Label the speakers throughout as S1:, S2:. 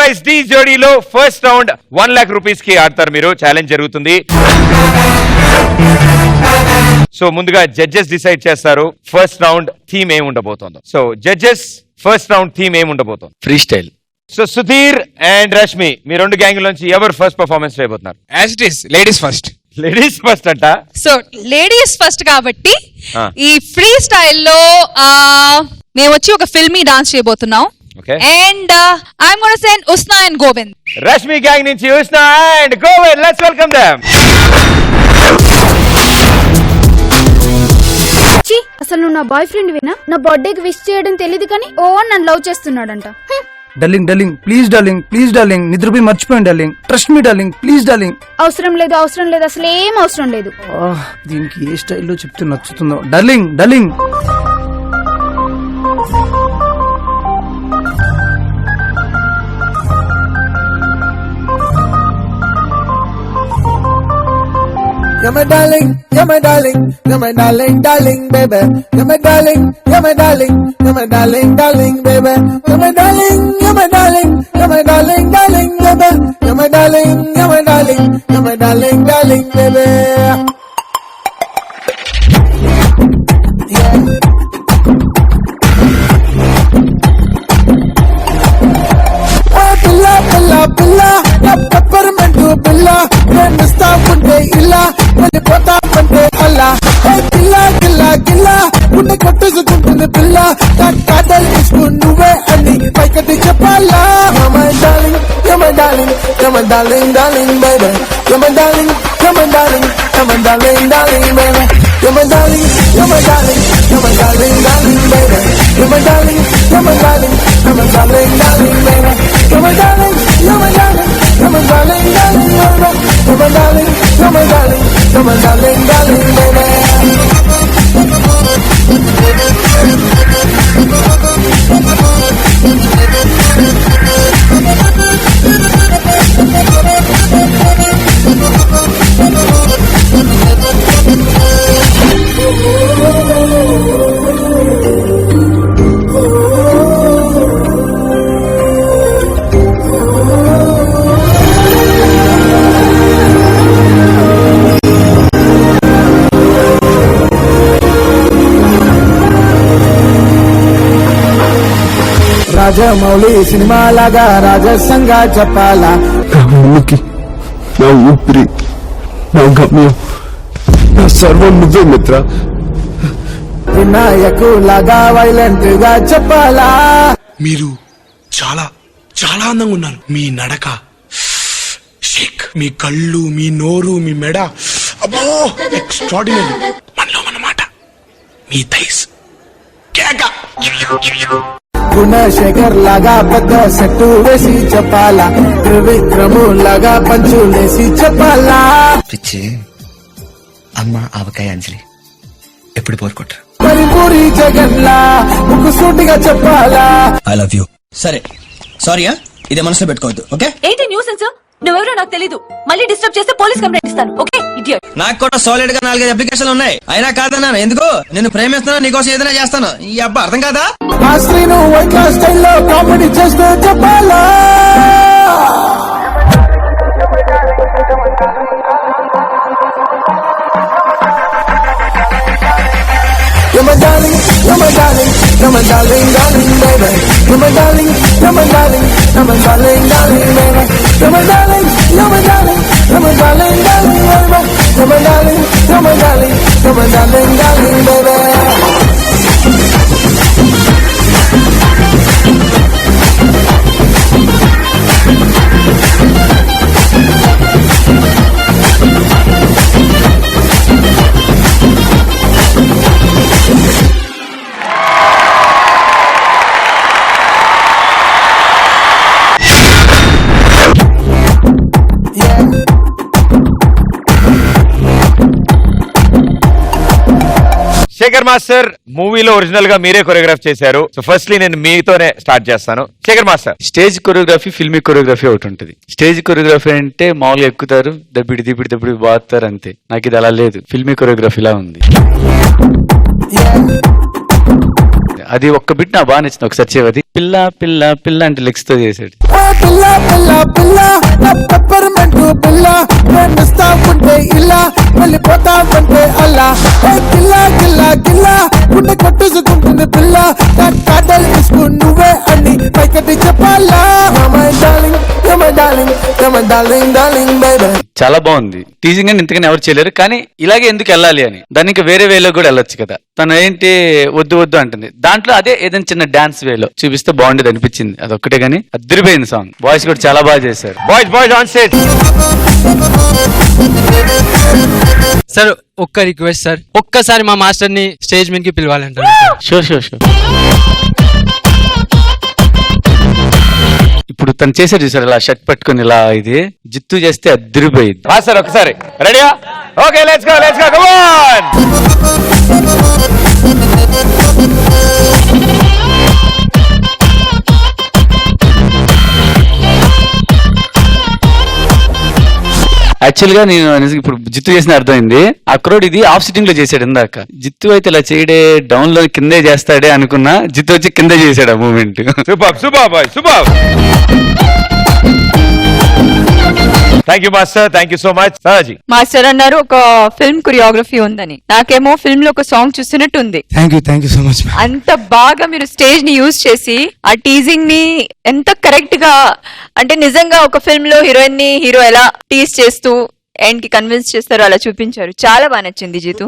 S1: Rice డి జోడీలో first round one lakh రూపీస్కి ఆడతారు మీరు. ఛాలెంజ్ జరుగుతుంది. సో ముందుగా జడ్జెస్ డిసైడ్ చేస్తారు. ఫస్ట్ రౌండ్ థీమ్ ఏమి ఉండబోతోందో. So judges first round theme ఏమి ఉండబోతోంది.
S2: Free style
S1: so Sudheer and Rashmi మీ రెండు గ్యాంగ్ నుంచి ఎవరు ఫస్ట్ పర్ఫార్మెన్స్ చేయబోతున్నారు?
S3: As it is ladies first
S1: ladies first అంట.
S4: సో లేడీస్ ఫస్ట్ కాబట్టి. ఈ ఫ్రీ స్టైల్లో మేము వచ్చి ఒక ఫిల్మీ డాన్స్ చేయబోతున్నాం.
S1: Okay.
S4: And I'm gonna send Ushna and Govind
S1: Rashmi gang నుంచి Ushna and Govind let's welcome
S5: ఛీ, అసలు నువ్వు నా బాయ్ ఫ్రెండ్ వినా? నా బర్త్డేకి విష్ చేయడం తెలియదు కానీ ఓ నన్ను లవ్ చేస్తున్నాడంట. హ్మ్.
S6: Darling darling please darling please darling నిద్రపోయి మర్చిపోయాను darling trust me darling please darling
S5: అవసరం లేదు అవసరం లేదు అసలు ఏం అవసరం లేదు.
S6: దీనికి ఏ స్టైల్లో చెప్తే నచ్చుతుందో. Darling darling
S7: You're my darling, you're my darling, you're my darling, darling, baby. You're my darling, you're my darling, you're my darling, darling, baby. You're my darling, you're my darling, you're my darling, darling, baby. You're my darling, you're my darling, you're my darling, darling, baby. Yeah. పిల్ల పిల్ల పిల్ల peppermint పిల్ల నేను ఇస్తా ఉంటే ఇలా వెళ్ళిపోతా ఉంటే అల్లా పల్ల పిల్ల గిల్ల గిల్ల ఉండి కొట్టేసుకుంటుంది పిల్ల. నా కాదల్ ఇస్తూ నువ్వే అని పైకటి చెప్పాలా? My darling my darling my darling darling baby my darling my darling my darling darling baby my darling my Rajamouli cinema లాగా రాజసంగా చెప్పాలా?
S8: నా ఊరికి నా ఊపిరి నా గమ్యం నా సర్వం నువ్వే మిత్ర.
S7: వినాయకు లాగా వైలెంట్గా చెప్పాలా?
S9: మీరు చాలా చాలా అందంగా ఉన్నారు. మీ నడక షేక్ మీ కళ్ళు మీ నోరు మీ మెడ. అబ్బో ఎక్స్ట్రాడినరీ మనలో మన మాట మీ థైస్ కేక.
S7: గుణశేఖర్ లాగా పెద్ద సెట్టు వేసి చెప్పాలా? త్రివిక్రము లాగా పంచులేసి చెప్పాలా?
S2: పిచ్చి. అమ్మ ఆవకాయ అంజలి. ఎప్పుడు పోరుకుంటారు
S7: మరి పూరి జగన్ లా ముక్కు సూటిగా చెప్పాలా?
S10: ఐ లవ్ యూ సరే. సారీయా ఇదే మనసులో పెట్టుకోవద్దు ఓకే?
S11: ఏంటి న్యూసెన్స్? నువ్వెవరో నాకు తెలీదు. మళ్ళీ డిస్టర్బ్ చేస్తే పోలీస్ కంప్లైంట్ ఇస్తాను ఓకే? ఇడియట్
S10: నాకు కూడా సాలిడ్గా నాలుగైదు అప్లికేషన్లు ఉన్నాయి అయినా కాదన్నాను ఎందుకు నేను ప్రేమిస్తున్నా నీకోసం ఏదైనా చేస్తాను ఈ అబ్బా అర్థం కాదా
S7: ఆ స్త్రీను వైట్ క్లాస్ స్టైల్లో కామెడీ చేస్తూ చెప్పాలా You're my darling, you're my darling, you're my darling, darling, baby. You're my darling, you're my darling, you're my darling, darling, baby. You're my darling,
S1: Shekhar master మూవీలో ఒరిజినల్గా మీరే కొరియోగ్రాఫ్ చేశారు. So firstly నేను మీతోనే start చేస్తాను. Shekhar master.
S2: Stage choreography filmy choreography ఒకటి ఉంటుంది. Stage choreography అంటే మామూలుగా ఎక్కుతారు దబ్బిడి దిబ్బిడి దబ్బిడి బాగుతారు అంతే. నాకు ఇది అలా లేదు. ఫిల్మీ కొరియోగ్రఫీలా ఉంది. అది ఒక్క బిట్ నాకు బాగా నచ్చింది ఒకసారి చేవది పిల్ల పిల్ల పిల్ల అంటే లెగ్స్తో చేసాడు
S7: ఓ పిల్ల పిల్ల పిల్ల నా పెప్పర్మెంట్ పిల్ల ప్రేమిస్తా ఉంటే ఇలా వెళ్ళిపోతా ఉంటే అలా ఏ పిల్ల గిల్ల గిల్ల గుండె కొట్టేసుకుంటుంది పిల్ల నా కాటలు తీసుకుని నువ్వే అని
S2: చాలా బాగుంది. టీజింగ్ అని ఇంతకని ఎవరు చేయలేరు కానీ ఇలాగే ఎందుకు వెళ్ళాలి అని. దానికి ఇంకా వేరే వేలో కూడా వెళ్ళొచ్చు కదా. తను ఏంటి వద్దు వద్దు అంటుంది. దాంట్లో అదే ఏదైనా చిన్న డాన్స్ వేలో చూపిస్తే బాగుండేది అనిపించింది. అది ఒక్కటే కానీ అద్దరిపోయింది సాంగ్ బాయ్స్ కూడా చాలా బాగా చేశారు.
S1: Boys boys on stage
S3: sir ఒక్క రిక్వెస్ట్ సార్ ఒక్కసారి మా మాస్టర్ని స్టేజ్ మీదకి పిలవాలంటారు.
S2: షూర్ షూర్ షూర్ తను చేశారు చూసారు ఇలా షర్ట్ పట్టుకుని ఇలా ఇది జిత్తు చేస్తే అద్దరిపోయింది.
S1: సార్ ఒకసారి. రెడీయా okay let's go let's go come on
S2: యాక్చువల్గా నేను ఇప్పుడు జిత్తు చేసిన అర్థమైంది. అక్రోడ్ ఇది ఆఫ్ సిట్టింగ్లో చేశాడు ఇందాక. జిత్తు అయితే ఇలా చేయడే డౌన్లో కిందే చేస్తాడే అనుకున్నా జిత్తు వచ్చి కిందే చేశాడు ఆ మూమెంట్
S1: సుబాబ్ సుబాబ్ సుబాబ్ thank you master thank you so much సాజీ
S11: master అన్నారు ఒక ఫిల్మ్ కొరియోగ్రఫీ ఉందని. నాకేమో ఫిల్మ్లో ఒక సాంగ్ చూసినట్టు ఉంది
S6: thank you thank you so much
S11: అంత బాగా మీరు స్టేజ్ని యూజ్ చేసి ఆ టీజింగ్ని ఎంత కరెక్ట్గా అంటే నిజంగా ఒక ఫిల్మ్లో హీరోయిన్ని హీరో ఎలా టీజ్ చేస్తూ ఎండ్కి కన్విన్స్ చేస్తారో అలా చూపించారు. చాలా బాగా నచ్చింది Jeetu.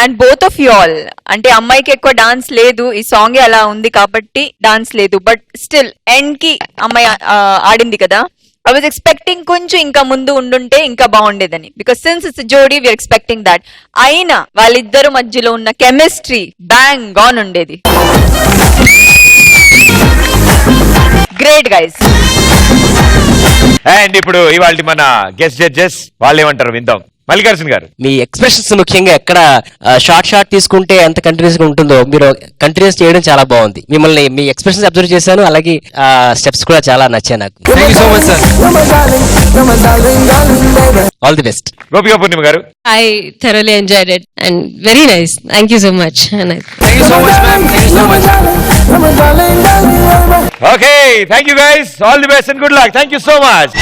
S11: And both of you all అంటే అమ్మాయికి ఎక్కువ డాన్స్ లేదు ఈ సాంగ్ అలా ఉంది కాబట్టి డాన్స్ లేదు. బట్ స్టిల్ ఎండ్కి అమ్మాయి ఆడింది కదా. ఐ వాజ్ ఎక్స్పెక్టింగ్ కొంచెం ఇంకా ముందు ఉండుంటే ఇంకా బాగుండేదని. Because since it's jodi we're expecting that అయినా వాళ్ళిద్దరు మధ్యలో ఉన్న కెమిస్ట్రీ బ్యాంగ్ గాన్ ఉండేది. గ్రేట్ గైస్
S1: అండ్ ఇప్పుడు ఇవాళ మన గెస్ట్ జడ్జెస్ వాళ్ళు ఏమంటారు విందాం. మల్లికార్జున్ గారు.
S3: మీ ఎక్స్ప్రెషన్స్ ముఖ్యంగా ఎక్కడ షార్ట్ షార్ట్ తీసుకుంటే ఎంత కంటిన్యూస్గా ఉంటుందో మీరు కంటిన్యూస్ చేయడం చాలా బాగుంది. మిమ్మల్ని మీ ఎక్స్ప్రెషన్స్ అబ్జర్వ్ చేశాను అలాగే స్టెప్స్ కూడా చాలా నచ్చాయి నాకు. All the best
S1: Gopika Purnima గారు.
S11: I thoroughly enjoyed it and very nice thank you so much
S6: thank you so much ma'am thank you so much
S1: okay thank you guys all the best and good luck thank you so much